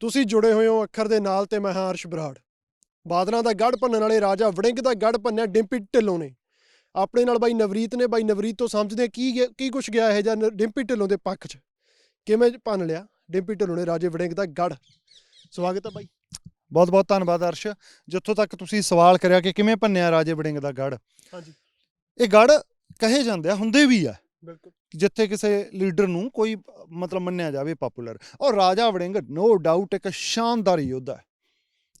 ਤੁਸੀਂ ਜੁੜੇ ਹੋਏ ਹੋ ਅੱਖਰ ਦੇ ਨਾਲ ਤੇ ਮੈਂ ਹਾਂ ਅਰਸ਼ ਬਰਾੜ। ਬਾਦਲਾਂ ਦਾ ਗੜ ਭੰਨਣ ਵਾਲੇ ਰਾਜਾ ਵੜਿੰਗ ਦਾ ਗੜ ਭੰਨਿਆ ਡਿੰਪੀ ਢਿੱਲੋਂ ਨੇ। ਆਪਣੇ ਨਾਲ ਬਾਈ ਨਵਰੀਤ ਨੇ ਬਾਈ ਨਵਰੀਤ ਤੋਂ ਸਮਝਦੇ ਕੀ ਕੀ ਕੁਛ ਗਿਆ ਇਹ ਜਾਂ ਡਿੰਪੀ ਢਿੱਲੋਂ ਦੇ ਪੱਖ 'ਚ। ਕਿਵੇਂ ਭੰਨ ਲਿਆ? ਡਿੰਪੀ ਢਿੱਲੋਂ ਨੇ ਰਾਜੇ ਵੜਿੰਗ ਦਾ ਗੜ ਸਵਾਗਤ ਹੈ ਬਾਈ। ਬਹੁਤ ਬਹੁਤ ਧੰਨਵਾਦ ਅਰਸ਼। ਜਿੱਥੋਂ ਤੱਕ ਤੁਸੀਂ ਸਵਾਲ ਕਰਿਆ ਕਿ ਕਿਵੇਂ ਭੰਨਿਆ ਰਾਜੇ ਵੜਿੰਗ ਦਾ ਗੜ ਹਾਂਜੀ। ਇਹ ਗੜ ਕਹੇ ਜਾਂਦੇ ਆ ਹੁੰਦੇ ਵੀ ਆ। ਬਿਲਕੁਲ। ਜਿੱਥੇ ਕਿਸੇ ਲੀਡਰ ਨੂੰ ਕੋਈ ਮਤਲਬ ਮੰਨਿਆ ਜਾਵੇ ਪਪੂਲਰ ਔਰ ਰਾਜਾ ਵੜਿੰਗ ਨੋ ਡਾਊਟ ਇੱਕ ਸ਼ਾਨਦਾਰ ਯੋਧਾ ਹੈ।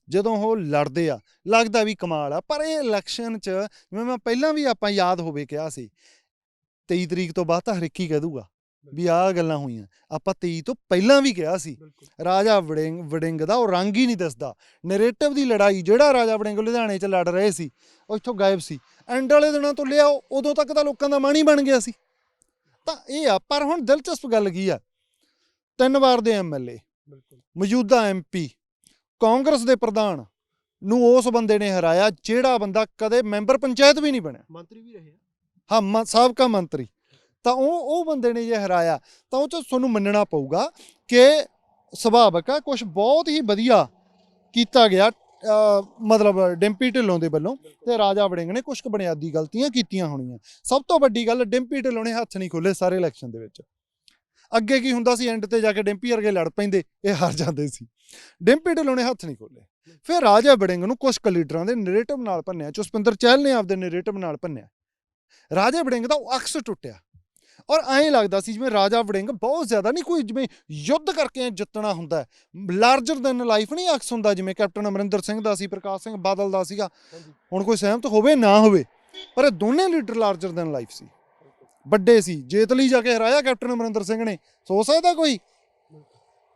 ਜਦੋਂ ਉਹ ਲੜਦੇ ਆ ਲੱਗਦਾ ਵੀ ਕਮਾਲ ਆ ਪਰ ਇਹ ਇਲੈਕਸ਼ਨ 'ਚ ਜਿਵੇਂ ਮੈਂ ਪਹਿਲਾਂ ਵੀ ਆਪਾਂ ਯਾਦ ਹੋਵੇ ਕਿਹਾ ਸੀ 23 ਤਰੀਕ ਤੋਂ ਬਾਅਦ ਤਾਂ ਹਰ ਇੱਕ ਹੀ ਕਹਿ ਦੂਗਾ ਵੀ ਆਹ ਗੱਲਾਂ ਹੋਈਆਂ। ਆਪਾਂ 23 ਤੋਂ ਪਹਿਲਾਂ ਵੀ ਕਿਹਾ ਸੀ ਰਾਜਾ ਵੜਿੰਗ ਵੜਿੰਗ ਦਾ ਉਹ ਰੰਗ ਹੀ ਨਹੀਂ ਦਿਸਦਾ। ਨੈਰੇਟਿਵ ਦੀ ਲੜਾਈ ਜਿਹੜਾ ਰਾਜਾ ਵੜਿੰਗ ਲੁਧਿਆਣੇ 'ਚ ਲੜ ਰਹੇ ਸੀ ਉਹ ਇੱਥੋਂ ਗਾਇਬ ਸੀ। ਐਂਡ ਵਾਲੇ ਦਿਨਾਂ ਤੋਂ ਲਿਆ ਉਦੋਂ ਤੱਕ ਤਾਂ ਲੋਕਾਂ ਦਾ ਹੀ ਬਣ ਗਿਆ ਸੀ। ਤਾਂ ਇਹ ਆ ਪਰ ਹੁਣ ਦਿਲਚਸਪ ਗੱਲ ਕੀ ਆ? ਤਿੰਨ ਵਾਰ ਦੇ ਐਮਐਲਏ ਬਿਲਕੁਲ। ਮੌਜੂਦਾ ਐਮਪੀ ਕਾਂਗਰਸ ਦੇ ਪ੍ਰਧਾਨ ਨੂੰ ਉਸ ਬੰਦੇ ਨੇ ਹਰਾਇਆ ਜਿਹੜਾ ਬੰਦਾ ਕਦੇ ਮੈਂਬਰ ਪੰਚਾਇਤ ਵੀ ਨਹੀਂ ਬਣਿਆ। ਮੰਤਰੀ ਵੀ ਰਹੇ ਹਾਂ ਮ- ਸਾਬਕਾ ਮੰਤਰੀ। ਤਾਂ ਉਹ ਉਹ ਬੰਦੇ ਨੇ ਜੇ ਹਰਾਇਆ ਤਾਂ ਉਹ ਚ ਤੁਹਾਨੂੰ ਮੰਨਣਾ ਪਊਗਾ ਕਿ ਸੁਭਾਵਕ ਆ ਕੁਝ ਬਹੁਤ ਹੀ ਵਧੀਆ ਕੀਤਾ ਗਿਆ ਮਤਲਬ ਡਿੰਪੀ ਢਿੱਲੋਂ ਦੇ ਵੱਲੋਂ ਤੇ ਰਾਜਾ ਵੜਿੰਗ ਨੇ ਕੁਝ ਕੁ ਬੁਨਿਆਦੀ ਗਲਤੀਆਂ ਕੀਤੀਆਂ ਹੋਣੀਆਂ। ਸਭ ਤੋਂ ਵੱਡੀ ਗੱਲ, ਡਿੰਪੀ ਢਿੱਲੋਂ ਨੇ ਹੱਥ ਨਹੀਂ ਖੋਲੇ ਸਾਰੇ ਇਲੈਕਸ਼ਨ ਦੇ ਵਿੱਚ। ਅੱਗੇ ਕੀ ਹੁੰਦਾ ਸੀ ਐਂਡ ਤੇ ਜਾ ਕੇ ਡਿੰਪੀ ਵਰਗੇ ਲੜ ਪੈਂਦੇ, ਇਹ ਹਾਰ ਜਾਂਦੇ ਸੀ। ਡਿੰਪੀ ਢਿੱਲੋਂ ਨੇ ਹੱਥ ਨਹੀਂ ਖੋਲੇ ਫਿਰ ਰਾਜਾ ਵੜਿੰਗ ਨੂੰ ਕੁਝ ਕੁ ਲੀਡਰਾਂ ਦੇ ਨੈਰੇਟਿਵ ਨਾਲ ਭੰਨਿਆ, ਚੁਸਪਿੰਦਰ ਚਹਿਲ ਨੇ ਆਪਦੇ ਨੈਰੇਟਿਵ ਨਾਲ ਭੰਨਿਆ। ਰਾਜਾ ਵੜਿੰਗ ਦਾ ਉਹ ਅਕਸ ਟੁੱਟਿਆ। ਔਰ ਐਂ ਲੱਗਦਾ ਸੀ ਜਿਵੇਂ ਰਾਜਾ ਵੜਿੰਗ ਬਹੁਤ ਜ਼ਿਆਦਾ ਨਹੀਂ ਕੋਈ ਜਿਵੇਂ ਯੁੱਧ ਕਰਕੇ ਜਿੱਤਣਾ ਹੁੰਦਾ ਲਾਰਜਰ ਦੈਨ ਲਾਈਫ ਨਹੀਂ ਅਕਸ ਹੁੰਦਾ ਜਿਵੇਂ ਕੈਪਟਨ ਅਮਰਿੰਦਰ ਸਿੰਘ ਦਾ ਸੀ ਪ੍ਰਕਾਸ਼ ਸਿੰਘ ਬਾਦਲ ਦਾ ਸੀਗਾ। ਹੁਣ ਕੋਈ ਸਹਿਮਤ ਹੋਵੇ ਨਾ ਹੋਵੇ ਪਰ ਇਹ ਦੋਨੇ ਲੀਡਰ ਲਾਰਜਰ ਦੈਨ ਲਾਈਫ ਸੀ। ਵੱਡੇ ਸੀ ਜੇਤਲੀ ਜਾ ਕੇ ਹਰਾਇਆ ਕੈਪਟਨ ਅਮਰਿੰਦਰ ਸਿੰਘ ਨੇ। ਸੋਚ ਸਕਦਾ ਕੋਈ?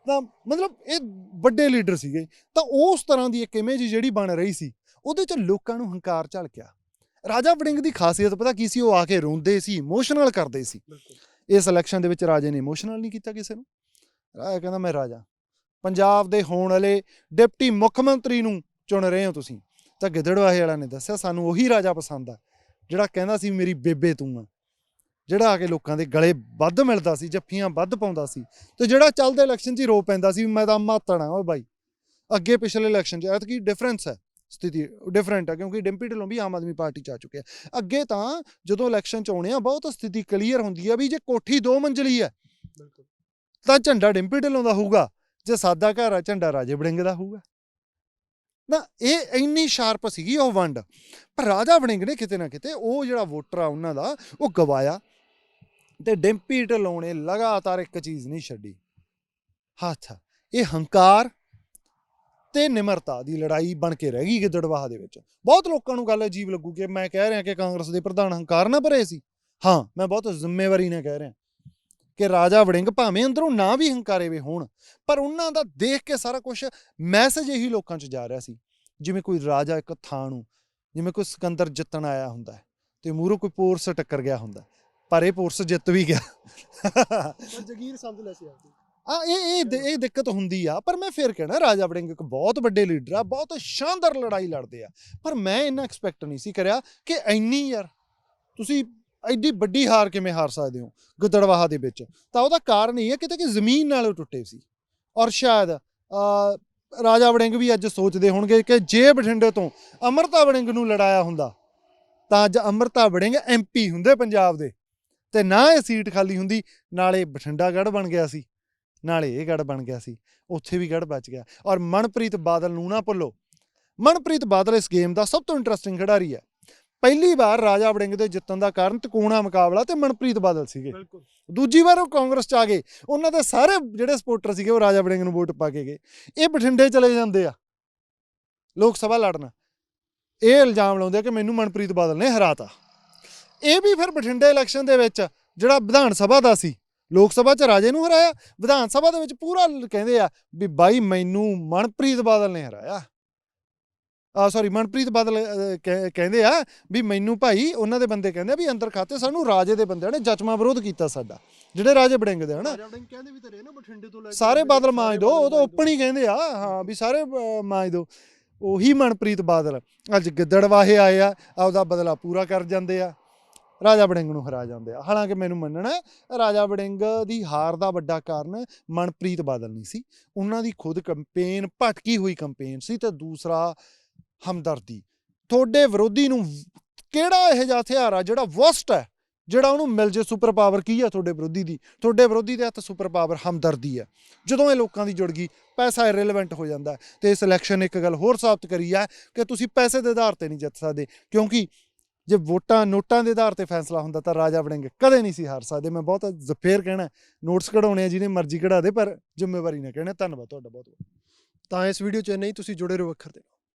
ਤਾਂ ਮਤਲਬ ਇਹ ਵੱਡੇ ਲੀਡਰ ਸੀਗੇ। ਤਾਂ ਉਸ ਤਰ੍ਹਾਂ ਦੀ ਇੱਕ ਇਮੇਜ ਜਿਹੜੀ ਬਣ ਰਹੀ ਸੀ ਉਹਦੇ ਚ ਲੋਕਾਂ ਨੂੰ ਹੰਕਾਰ ਝਲਕਿਆ। ਰਾਜਾ ਵੜਿੰਗ ਦੀ ਖਾਸੀਅਤ ਪਤਾ ਕੀ ਸੀ? ਉਹ ਆ ਕੇ ਰੋਂਦੇ ਸੀ ਇਮੋਸ਼ਨਲ ਕਰਦੇ ਸੀ। ਇਸ ਇਲੈਕਸ਼ਨ ਦੇ ਵਿੱਚ ਰਾਜੇ ਨੇ ਇਮੋਸ਼ਨਲ ਨਹੀਂ ਕੀਤਾ ਕਿਸੇ ਨੂੰ। ਰਾਜਾ ਕਹਿੰਦਾ ਮੈਂ ਰਾਜਾ। ਪੰਜਾਬ ਦੇ ਹੋਣ ਵਾਲੇ ਡਿਪਟੀ ਮੁੱਖ ਮੰਤਰੀ ਨੂੰ ਚੁਣ ਰਹੇ ਹੋ ਤੁਸੀਂ। ਤਾਂ ਗਿੱਦੜਵਾਹੇ ਵਾਲਾ ਨੇ ਦੱਸਿਆ ਸਾਨੂੰ ਉਹੀ ਰਾਜਾ ਪਸੰਦ ਆ ਜਿਹੜਾ ਕਹਿੰਦਾ ਸੀ ਮੇਰੀ ਬੇਬੇ ਤੂੰ ਆ। ਜਿਹੜਾ ਆ ਕੇ ਲੋਕਾਂ ਦੇ ਗਲੇ ਵੱਧ ਮਿਲਦਾ ਸੀ ਜੱਫੀਆਂ ਵੱਧ ਪਾਉਂਦਾ ਸੀ ਤੇ ਜਿਹੜਾ ਚੱਲਦੇ ਇਲੈਕਸ਼ਨ 'ਚ ਹੀ ਰੋ ਪੈਂਦਾ ਸੀ ਮੈਂ ਤਾਂ ਮਾਤੜ ਆ ਓਏ ਬਾਈ। ਅੱਗੇ ਪਿਛਲੇ ਇਲੈਕਸ਼ਨ 'ਚ ਐਤਕੀ ਡਿਫਰੈਂਸ ਹੈ। ਸਥਿਤੀ ਡਿਫਰੈਂਟ ਹੈ ਕਿਉਂਕਿ ਡਿੰਪੀ ਢਿੱਲੋਂ ਵੀ ਆਮ ਆਦਮੀ ਪਾਰਟੀ 'ਚ ਆ ਚੁੱਕਿਆ। ਅੱਗੇ ਤਾਂ ਜਦੋਂ ਇਲੈਕਸ਼ਨ 'ਚ ਆਉਣੇ ਆ ਬਹੁਤ ਸਥਿਤੀ ਕਲੀਅਰ ਹੁੰਦੀ ਆ ਵੀ ਜੇ ਕੋਠੀ ਦੋ ਮੰਜ਼ਲੀ ਹੈ ਬਿਲਕੁਲ। ਤਾਂ ਝੰਡਾ ਡਿੰਪੀ ਢਿੱਲੋਂ ਦਾ ਹੋਊਗਾ ਜੇ ਸਾਦਾ ਘਰ ਆ ਝੰਡਾ ਰਾਜੇ ਵੜਿੰਗ ਦਾ ਹੋਊਗਾ। ਨਾ ਇਹ ਇੰਨੀ ਸ਼ਾਰਪ ਸੀਗੀ ਉਹ ਵੰਡ ਪਰ ਰਾਜਾ ਵੜਿੰਗ ਨੇ ਕਿਤੇ ਨਾ ਕਿਤੇ ਉਹ ਜਿਹੜਾ ਵੋਟਰ ਆ ਉਹਨਾਂ ਦਾ ਉਹ ਗਵਾਇਆ ਤੇ ਡਿੰਪੀ ਢਿੱਲੋਂ ਨੇ ਲਗਾਤਾਰ ਇੱਕ ਚੀਜ਼ ਨਹੀਂ ਛੱਡੀ। ਹੱਥ ਇਹ ਹੰਕਾਰ ਤੇ ਨਿਮਰਤਾ ਦੀ ਲੜਾਈ ਬਣ ਕੇ ਰਹਿ ਗਈ ਗਿੱਦੜਵਾਹ ਦੇ ਵਿੱਚ। ਬਹੁਤ ਲੋਕਾਂ ਨੂੰ ਗੱਲ ਅਜੀਬ ਲੱਗੂ ਕਿ ਮੈਂ ਕਹਿ ਰਿਹਾ ਕਿ ਕਾਂਗਰਸ ਦੇ ਪ੍ਰਧਾਨ ਹੰਕਾਰ ਨਾ ਭਰੇ ਸੀ। ਹਾਂ, ਮੈਂ ਬਹੁਤ ਜ਼ਿੰਮੇਵਾਰੀ ਨਾਲ ਕਹਿ ਰਿਹਾ ਕਿ ਰਾਜਾ ਵੜਿੰਗ ਭਾਵੇਂ ਅੰਦਰੋਂ ਨਾ ਵੀ ਹੰਕਾਰੇ ਹੋਣ, ਪਰ ਉਹਨਾਂ ਦਾ ਦੇਖ ਕੇ ਸਾਰਾ ਕੁਝ ਮੈਸੇਜ ਇਹੀ ਲੋਕਾਂ 'ਚ ਜਾ ਰਿਹਾ ਸੀ। ਜਿਵੇਂ ਕੋਈ ਰਾਜਾ ਇੱਕ ਥਾਂ ਨੂੰ, ਜਿਵੇਂ ਕੋਈ ਸਿਕੰਦਰ ਜਿੱਤਣ ਆਇਆ ਹੁੰਦਾ ਹੈ, ਤੇ ਮੂਹਰੋਂ ਕੋਈ ਪੋਰਸ ਟੱਕਰ ਗਿਆ ਹੁੰਦਾ ਪਰ ਇਹ ਪੋਰਸ ਜਿੱਤ ਵੀ ਗਿਆ। ਜਗੀਰ ਸਮਝ ਲੈ ਸੀ ਆਪਦੀ ਆ, ਇਹ ਇਹ ਇਹ ਦਿੱਕਤ ਹੁੰਦੀ ਆ, ਪਰ ਮੈਂ ਫੇਰ ਕਹਿਣਾ, ਰਾਜਾ ਵੜਿੰਗ ਇੱਕ ਬਹੁਤ ਵੱਡੇ ਲੀਡਰ ਆ, ਬਹੁਤ ਸ਼ਾਨਦਾਰ ਲੜਾਈ ਲੜਦੇ ਆ। ਪਰ ਮੈਂ ਇੰਨਾ ਐਕਸਪੈਕਟ ਨਹੀਂ ਸੀ ਕਰਿਆ ਕਿ ਇੰਨੀ ਯਾਰ, ਤੁਸੀਂ ਐਡੀ ਵੱਡੀ ਹਾਰ ਕਿਵੇਂ ਹਾਰ ਸਕਦੇ ਹੋ ਗਿੱਦੜਵਾਹਾ ਦੇ ਵਿੱਚ? ਤਾਂ ਉਹਦਾ ਕਾਰਨ ਇਹ ਹੈ ਕਿਤੇ ਕਿ ਜ਼ਮੀਨ ਨਾਲ ਉਹ ਟੁੱਟੇ ਸੀ। ਔਰ ਸ਼ਾਇਦ ਰਾਜਾ ਵੜਿੰਗ ਵੀ ਅੱਜ ਸੋਚਦੇ ਹੋਣਗੇ ਕਿ ਜੇ ਬਠਿੰਡੇ ਤੋਂ ਅਮਰਤਾ ਵੜਿੰਗ ਨੂੰ ਲੜਾਇਆ ਹੁੰਦਾ, ਤਾਂ ਅੱਜ ਅਮਰਤਾ ਵੜਿੰਗ ਐਮਪੀ ਹੁੰਦੇ ਪੰਜਾਬ ਦੇ, ਤੇ ਨਾ ਇਹ ਸੀਟ ਖਾਲੀ ਹੁੰਦੀ, ਨਾਲੇ ਬਠਿੰਡਾ ਗੜ ਬਣ ਗਿਆ ਸੀ। ਨਾਲੇ ਇਹ ਗੜ ਬਣ ਗਿਆ ਸੀ ਉੱਥੇ ਵੀ ਗੜ ਬਚ ਗਿਆ। ਔਰ ਮਨਪ੍ਰੀਤ ਬਾਦਲ ਨੂੰ ਨਾ ਭੁੱਲੋ। ਮਨਪ੍ਰੀਤ ਬਾਦਲ ਇਸ ਗੇਮ ਦਾ ਸਭ ਤੋਂ ਇੰਟਰਸਟਿੰਗ ਖਿਡਾਰੀ ਹੈ। ਪਹਿਲੀ ਵਾਰ ਰਾਜਾ ਵੜਿੰਗ ਦੇ ਜਿੱਤਣ ਦਾ ਕਾਰਨ ਤਿਕੋਣਾ ਮੁਕਾਬਲਾ ਤੇ ਮਨਪ੍ਰੀਤ ਬਾਦਲ ਸੀਗੇ। ਬਿਲਕੁਲ। ਦੂਜੀ ਵਾਰ ਉਹ ਕਾਂਗਰਸ ਚ ਆ ਗਏ। ਉਹਨਾਂ ਦੇ ਸਾਰੇ ਜਿਹੜੇ ਸਪੋਰਟਰ ਸੀਗੇ ਉਹ ਰਾਜਾ ਵੜਿੰਗ ਨੂੰ ਵੋਟ ਪਾ ਕੇ ਗਏ। ਇਹ ਬਠਿੰਡੇ ਚਲੇ ਜਾਂਦੇ ਆ। ਲੋਕ ਸਭਾ ਲੜਨ। ਇਹ ਇਲਜ਼ਾਮ ਲਾਉਂਦੇ ਆ ਕਿ ਮੈਨੂੰ ਮਨਪ੍ਰੀਤ ਬਾਦਲ ਨੇ ਹਰਾਤਾ। ਇਹ ਵੀ ਫਿਰ ਬਠਿੰਡੇ ਇਲੈਕਸ਼ਨ ਦੇ ਵਿੱਚ ਜਿਹੜਾ ਵਿਧਾਨ ਸਭਾ ਦਾ ਸੀ। ਲੋਕ ਸਭਾ ਚ ਰਾਜੇ ਨੂੰ ਹਰਾਇਆ ਵਿਧਾਨ ਸਭਾ ਦੇ ਵਿੱਚ ਪੂਰਾ ਕਹਿੰਦੇ ਆ ਵੀ ਬਾਈ ਮੈਨੂੰ ਮਨਪ੍ਰੀਤ ਬਾਦਲ ਨੇ ਹਰਾਇਆ। ਆ ਸੌਰੀ ਮਨਪ੍ਰੀਤ ਬਾਦਲ ਕਹਿੰਦੇ ਆ ਵੀ ਮੈਨੂੰ ਭਾਈ ਉਹਨਾਂ ਦੇ ਬੰਦੇ ਕਹਿੰਦੇ ਆ ਵੀ ਅੰਦਰ ਖਾਤੇ ਸਾਨੂੰ ਰਾਜੇ ਦੇ ਬੰਦਿਆਂ ਨੇ ਜਚਮਾ ਵਿਰੋਧ ਕੀਤਾ ਸਾਡਾ ਜਿਹੜੇ ਰਾਜੇ ਬੜਿੰਗ ਦੇ ਹਨਾ ਕਹਿੰਦੇ ਵੀ ਤੇ ਰਹੇ ਨਾ ਬਠਿੰਡੇ ਤੋਂ ਲੈ ਸਾਰੇ ਬਾਦਲ ਮਾਂਜ ਦੋ ਉਹ ਤਾਂ ਓਪਨ ਹੀ ਕਹਿੰਦੇ ਆ ਹਾਂ ਵੀ ਸਾਰੇ ਮਾਂਜ ਦੋ। ਉਹੀ ਮਨਪ੍ਰੀਤ ਬਾਦਲ ਅੱਜ ਗਿੱਦੜਵਾਹੇ ਆਏ ਆ ਆਪਦਾ ਬਦਲਾ ਪੂਰਾ ਕਰ ਜਾਂਦੇ ਆ। ਰਾਜਾ ਵੜਿੰਗ ਨੂੰ ਹਰਾ ਜਾਂਦੇ ਆ। ਹਾਲਾਂਕਿ ਮੈਨੂੰ ਮੰਨਣਾ ਰਾਜਾ ਵੜਿੰਗ ਦੀ ਹਾਰ ਦਾ ਵੱਡਾ ਕਾਰਨ ਮਨਪ੍ਰੀਤ ਬਾਦਲ ਨਹੀਂ ਸੀ। ਉਹਨਾਂ ਦੀ ਖੁਦ ਕੰਪੇਨ ਭਟਕੀ ਹੋਈ ਕੰਪੇਨ ਸੀ ਤੇ ਦੂਸਰਾ ਹਮਦਰਦੀ। ਤੁਹਾਡੇ ਵਿਰੋਧੀ ਨੂੰ ਕਿਹੜਾ ਇਹੋ ਜਿਹਾ ਹਥਿਆਰ ਆ ਜਿਹੜਾ ਵਰਸਟ ਹੈ? ਜਿਹੜਾ ਉਹਨੂੰ ਮਿਲ ਜੇ ਸੁਪਰ ਪਾਵਰ ਕੀ ਆ ਤੁਹਾਡੇ ਵਿਰੋਧੀ ਦੀ? ਤੁਹਾਡੇ ਵਿਰੋਧੀ ਦੇ ਹੱਥ ਸੁਪਰ ਪਾਵਰ ਹਮਦਰਦੀ ਹੈ। ਜਦੋਂ ਇਹ ਲੋਕਾਂ ਦੀ ਜੁੜ ਗਈ, ਪੈਸਾ ਇਰੈਲੇਵੈਂਟ ਹੋ ਜਾਂਦਾ ਹੈ ਤੇ ਇਸ ਇਲੈਕਸ਼ਨ ਇੱਕ ਗੱਲ ਹੋਰ ਸਾਬਤ ਕਰੀ ਹੈ ਕਿ ਤੁਸੀਂ ਪੈਸੇ ਦੇ ਆਧਾਰ ਤੇ ਨਹੀਂ ਜਿੱਤ ਸਕਦੇ, ਕਿਉਂਕਿ ਜੇ ਵੋਟਾਂ ਨੋਟਾਂ ਦੇ ਆਧਾਰ ਤੇ ਫੈਸਲਾ ਹੁੰਦਾ ਤਾਂ ਰਾਜਾ ਵੜਿੰਗ ਕਦੇ ਨਹੀਂ ਸੀ ਹਾਰ ਸਕਦੇ। ਮੈਂ ਬਹੁਤ ਜ਼ਫੇਰ ਕਹਿਣਾ, ਨੋਟਸ ਕਢਾਉਣੇ ਆ ਜਿਹਨੇ ਮਰਜ਼ੀ ਕਢਾ ਦੇ, ਪਰ ਜ਼ਿੰਮੇਵਾਰੀ ਨਾ ਕਹਿਣਾ। ਧੰਨਵਾਦ ਤੁਹਾਡਾ ਬਹੁਤ ਬਹੁਤ ਤਾਂ ਇਸ ਵੀਡੀਓ 'ਚ ਨਹੀਂ ਤੁਸੀਂ ਜੁੜੇ ਰਹੋ ਵੱਖਰ ਦੇ